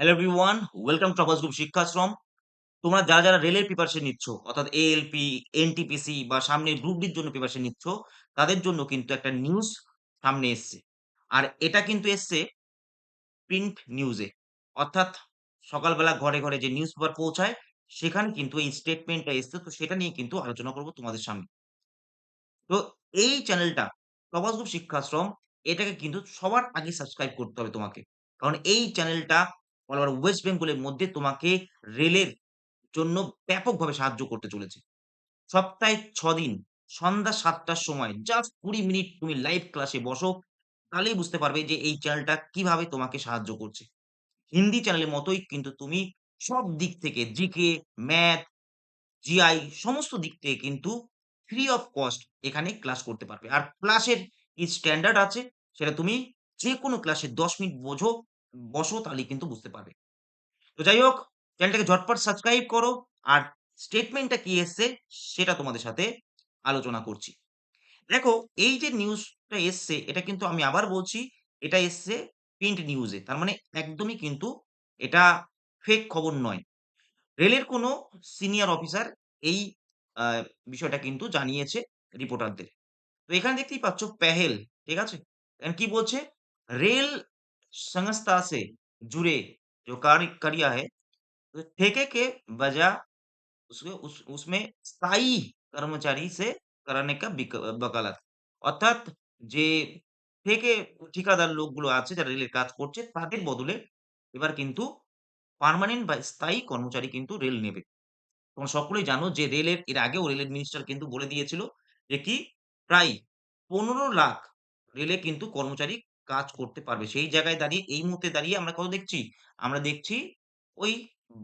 Hello everyone, welcome to Abas group শিক্ষাশ্রম। তোমরা যারা, যারা রেলের প্রিপারেশন নিচ্ছ অর্থাৎ এএলপি, এনটিপিসি বা সামনে গ্রুপ ডির জন্য প্রিপারেশন নিচ্ছ, তাদের জন্য কিন্তু একটা নিউজ সামনে এসছে। আর এটা কিন্তু এসছে প্রিন্ট নিউজে। অর্থাৎ সকালবেলা ঘরে, ঘরে যে নিউজ পেপার পৌঁছায় সেখানে কিন্তু এই স্টেটমেন্টটা এসছে। তো সেটা নিয়ে কিন্তু আলোচনা করব তোমাদের সামনে। তো এই চ্যানেলটা প্রভাস গ্রুপ শিক্ষাশ্রম এটাকে কিন্তু সবার আগে সাবস্ক্রাইব করতে হবে তোমাকে। কারণ এই চ্যানেলটা অল ওভার ওয়েস্ট বেঙ্গলের মধ্যে তোমাকে রেলের জন্য ব্যাপকভাবে সাহায্য করতে চলেছে। সপ্তাহে ৬ দিন সন্ধ্যা ৭ টার সময় জাস্ট ২০ মিনিট তুমি লাইভ ক্লাসে বসো। তাহলেই বুঝতে পারবে যে এই চ্যানেলটা কীভাবে তোমাকে সাহায্য করছে। হিন্দি চ্যানেলের মতোই কিন্তু তুমি সব দিক থেকে জিকে, ম্যাথ, জিআই সমস্ত দিক থেকে কিন্তু ফ্রি অফ কস্ট এখানে ক্লাস করতে পারবে। আর ক্লাসের স্ট্যান্ডার্ড আছে সেটা তুমি যেকোনো ক্লাসে ১০ মিনিট বোঝো, বসো তাহলেই কিন্তু বুঝতে পারবে। তো যাই হোক চ্যানেলটাকে ঝটপট সাবস্ক্রাইব করো। আর স্টেটমেন্টটা কি এসছে সেটা তোমাদের সাথে আলোচনা করছি। দেখো এই যে নিউজটা এসছে এটা কিন্তু আমি আবার বলছি এটা এসছে প্রিন্ট নিউজে। তার মানে একদমই কিন্তু এটা ফেক খবর নয়। রেলের কোনো সিনিয়র অফিসার এই বিষয়টা কিন্তু জানিয়েছে রিপোর্টারদের। তো এখানে দেখতেই পাচ্ছ পেহেল, ঠিক আছে? কি বলছে? रेल संस्था से जुड़े जो कार्य क्रिया है तो ठेके के बजाय उसके उस, उसमें स्थायी कर्मचारी से করানে কা বকালাত অর্থাৎ যে থেকে ঠিকাদার লোকগুলো আছে যারা রেলের কাজ করছে তাদের বদলে এবার কিন্তু পার্মানেন্ট বা স্থায়ী কর্মচারী কিন্তু রেল নেবে। তোমরা সকলেই জানো যে রেলের এর আগেও রেলের মিনিস্টার কিন্তু বলে দিয়েছিল যে কি? প্রায় পনেরো লাখ রেলে কিন্তু কর্মচারী কাজ করতে পারবে। সেই জায়গায় দাঁড়িয়ে এই মুহূর্তে দাঁড়িয়ে আমরা কত দেখছি? আমরা দেখছি ওই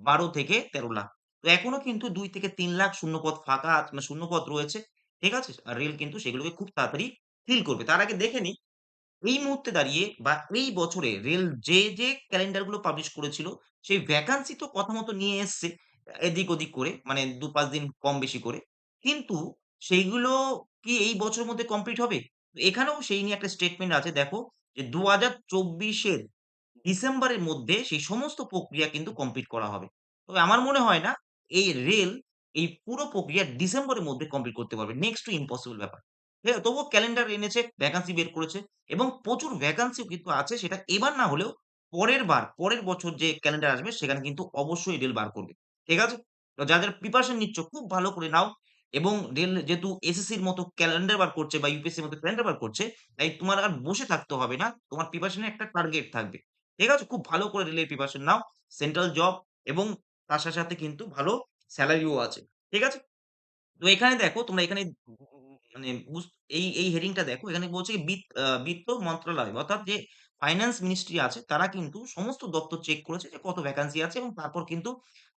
১২ থেকে ১৩ লাখ। তো এখনও কিন্তু ২ থেকে ৩ লাখ শূন্যপদ ফাঁকা মানে শূন্যপদ রয়েছে। ঠিক আছে? আর রেল কিন্তু সেগুলোকে খুব তাড়াতাড়ি ফিল করবে। তার আগে দেখে নিই এই মুহূর্তে দাঁড়িয়ে বা এই বছরে রেল যে, যে ক্যালেন্ডারগুলো পাবলিশ করেছিল সেই ভ্যাকান্সি তো কথা মতো নিয়ে এসছে এদিক ওদিক করে মানে ২-৫ দিন কম বেশি করে। কিন্তু সেইগুলো কি এই বছরের মধ্যে কমপ্লিট হবে? এখানেও সেই নিয়ে একটা স্টেটমেন্ট আছে দেখো যে ২০২৪ এর ডিসেম্বরের মধ্যে সেই সমস্ত প্রক্রিয়া কিন্তু কমপ্লিট করা হবে। তবে আমার মনে হয় না এই রেল এই পুরো প্রক্রিয়া ডিসেম্বরের মধ্যে কমপ্লিট করতে পারবে। নেক্সট টু ইম্পসিবল ব্যাপার। আছে? তবুও ক্যালেন্ডার এনেছে, ভ্যাকান্সি বের করেছে এবং প্রচুর ভ্যাকান্সিও কিন্তু আছে সেটা এবার না হলেও পরের বার, পরের বছর যে ক্যালেন্ডার আসবে সেখানে কিন্তু অবশ্যই রেল বার করবে। ঠিক আছে? যারা প্রিপারেশন নিচ্ছ খুব ভালো করে নাও এবং রেল যেহেতু এসএসসির মতো ক্যালেন্ডার বার করছে বা ইউপিএসসির মতো ক্যালেন্ডার বার করছে, তাই তোমার আর বসে থাকতে হবে না। তোমার প্রিপারেশন একটা টার্গেট থাকবে। ঠিক আছে? খুব ভালো করে রেলের প্রিপারেশন নাও। সেন্ট্রাল জব এবং তার সাথে, সাথে কিন্তু ভালো স্যালারিও আছে। ঠিক আছে? তো এখানে দেখো তোমরা এখানে মানে এই, এই হেডিংটা দেখো এখানে বলছে বিত্ত মন্ত্রণালয় অর্থাৎ যে ফাইন্যান্স মিনিস্ট্রি আছে তারা কিন্তু সমস্ত দপ্তর চেক করেছে যে কত ভ্যাকান্সি আছে এবং তারপর কিন্তু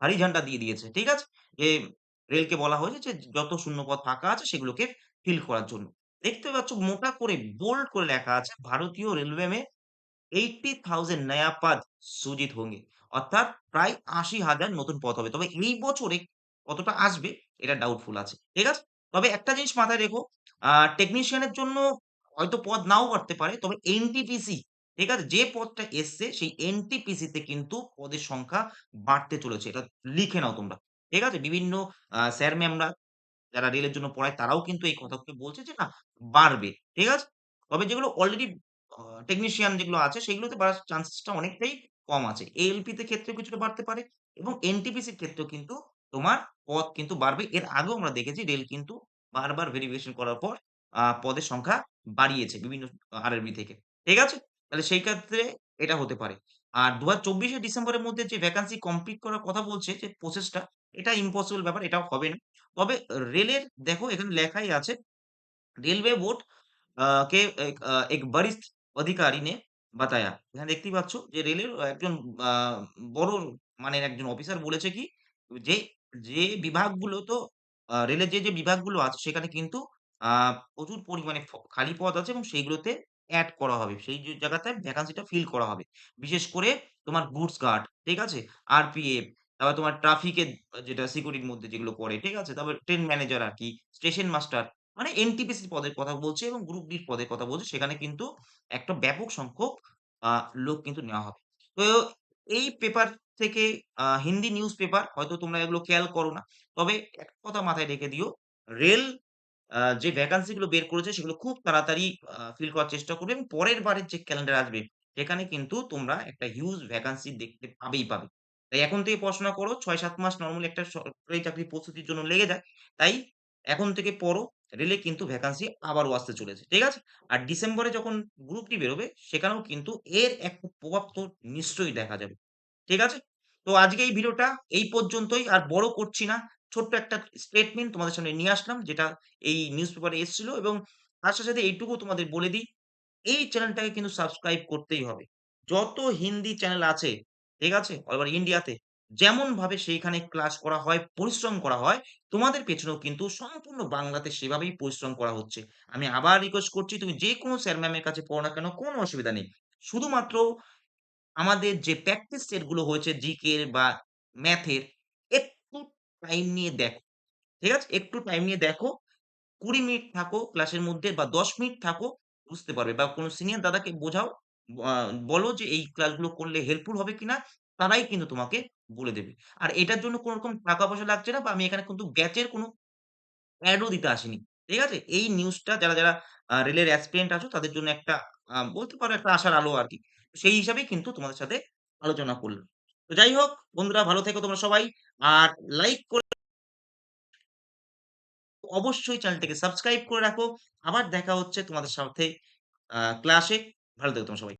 হাড়ি ঝান্ডা দিয়ে দিয়েছে। ঠিক আছে? রেলকে বলা হয়েছে যে যত শূন্যপদ ফাঁকা আছে সেগুলোকে ফিল করার জন্য। দেখতে পাচ্ছ মোটা করে বোল্ড করে লেখা আছে ভারতীয় রেলওয়ে মে 80,000 নয়া পদ সৃজিত হোंगे অর্থাৎ প্রায় ৮০,০০০ নতুন পদ হবে। তবে এই বছরে কতটা আসবে এটা ডাউটফুল আছে। ঠিক আছে? তবে একটা জিনিস মাথায় রেখো আ টেকনিশিয়ান এর জন্য হয়তো পদ নাও বাড়তে পারে। তবে এনটিপিসি ঠিক আছে? যে পদটা এসছে সেই এনটিপিসি তে কিন্তু পদের সংখ্যা বাড়তে চলেছে। এটা লিখে নাও তোমরা। ঠিক আছে? বিভিন্ন স্যার ম্যামরা যারা রেলের জন্য পড়ায় তারাও কিন্তু এই কথাগুলো বলছে যে, না, বাড়বে। ঠিক আছে? তবে যেগুলো অলরেডি টেকনিশিয়ান যেগুলো আছে, সেগুলোতে বাড়ার চান্সেসটা অনেকটাই কম আছে। এএলপি তে ক্ষেত্রেও কিছুটা বাড়তে পারে এবং এনটিপিসির ক্ষেত্রেও কিন্তু তোমার পদ কিন্তু বাড়বে। এর আগেও আমরা দেখেছি রেল কিন্তু বারবার ভেরিফিকেশন করার পর পদের সংখ্যা বাড়িয়েছে বিভিন্ন আরআরবি থেকে। ঠিক আছে? তাহলে সেই ক্ষেত্রে এটা হতে পারে। আর ২০২৪ এর ডিসেম্বরের মধ্যে যে ভ্যাকান্সি কমপ্লিট করার কথা বলছে যে প্রসেসটা এটা ইম্পসিবল ব্যাপার এটাও হবে না। তবে রেলের দেখো এখানে লেখাই আছে रेलवे बोर्ड अ, के एक अ, एक वरिष्ठ अधिकारी ने बताया এখানে দেখতেই পাচ্ছ যে রেলের একজন আ বড় মানের একজন অফিসার বলেছে কি যে, যে বিভাগগুলো তো আ রেলের যে, যে বিভাগগুলো আছে সেখানে কিন্তু আ প্রচুর পরিমাণে ফ খালি পদ আছে এবং সেইগুলোতে এড করা হবে। সেই জায়গাতে ভ্যাকান্সিটা ফিল করা হবে। বিশেষ করে তোমার গুডস গার্ড, ঠিক আছে? আরপিএফ, তারপর তোমার ট্রাফিকের যেটা সিকিউরিটির মধ্যে যেগুলো পড়ে, ঠিক আছে? তারপরে ট্রেন ম্যানেজার আর কি স্টেশন মাস্টার মানে এনটিপিসি পদের কথা বলছে এবং গ্রুপ ডি পদের কথা বলছে সেখানে কিন্তু একটা ব্যাপক সংখ্যক লোক কিন্তু নেওয়া হবে। তো এই পেপার থেকে হিন্দি নিউজ পেপার হয়তো তোমরা এগুলো খেয়াল করো না। তবে এক কথা মাথায় রেখে দিও, রেল যে ভ্যাকান্সি গুলো বের করেছে সেগুলো খুব তাড়াতাড়ি ফিল করার চেষ্টা করবে এবং পরের বারের যে ক্যালেন্ডার আসবে, সেখানে কিন্তু তোমরা একটা হিউজ ভ্যাকান্সি দেখতে পাবেই পাবে। তাই এখন থেকে পড়াশোনা করো। ৬-৭ মাস নরমালি একটা সরকারি চাকরির প্রস্তুতির জন্য লেগে যায়। তাই এখন থেকে পড়ো। রেলে কিন্তু ভ্যাকান্সি আবারও আসতে চলেছে। ঠিক আছে? আর ডিসেম্বরে যখন গ্রুপটি বেরোবে, সেখানেও কিন্তু এর একটা প্রভাব তো নিশ্চয়ই দেখা যাবে। ঠিক আছে? তো আজকে এই ভিডিওটা এই পর্যন্তই। আর বড় করছি না। ছোট্ট একটা স্টেটমেন্ট তোমাদের সামনে নিয়ে আসলাম যেটা এই নিউজ পেপারে এসছিল এবং তার সাথে, সাথে এইটুকু তোমাদের বলে দিই, এই চ্যানেলটাকে কিন্তু সাবস্ক্রাইব করতেই হবে। যত হিন্দি চ্যানেল আছে, ঠিক আছে? অল ওভার ইন্ডিয়াতে যেমনভাবে সেইখানে ক্লাস করা হয়, পরিশ্রম করা হয়, তোমাদের পেছনেও কিন্তু সম্পূর্ণ বাংলাতে সেভাবেই পরিশ্রম করা হচ্ছে। আমি আবার রিকোয়েস্ট করছি তুমি যে কোনো স্যার ম্যামের কাছে পড়ো না কেন কোনো অসুবিধা নেই। শুধুমাত্র আমাদের যে প্র্যাকটিস সেটগুলো হয়েছে জিকে বা ম্যাথের টাইম নিয়ে দেখো। ঠিক আছে? একটু টাইম নিয়ে দেখো। ২০ মিনিট থাকো ক্লাসের মধ্যে বা ১০ মিনিট থাকো বুঝতে পারবে বা কোনো সিনিয়র দাদাকে বোঝাও বলো যে এই ক্লাসগুলো করলে হেল্পফুল হবে কিনা? তারাই কিন্তু তোমাকে বলে দেবে। আর এটার জন্য কোন রকম টাকা পয়সা লাগছে না বা আমি এখানে কিন্তু ব্যাচের কোনো অ্যাডও দিতে আসিনি। ঠিক আছে? এই নিউজটা যারা, যারা রেলের অ্যাসপিরেন্ট আছো তাদের জন্য একটা বলতে পারো একটা আশার আলো আর কি সেই হিসাবেই কিন্তু তোমাদের সাথে আলোচনা করলাম। তো যাই হোক, বন্ধুরা ভালো থেকো তোমরা সবাই। আর লাইক করে অবশ্যই চ্যানেলটাকে সাবস্ক্রাইব করে রাখো। আবার দেখা হচ্ছে তোমাদের সাথে ক্লাসে। ভালো থেকো তোমরা সবাই।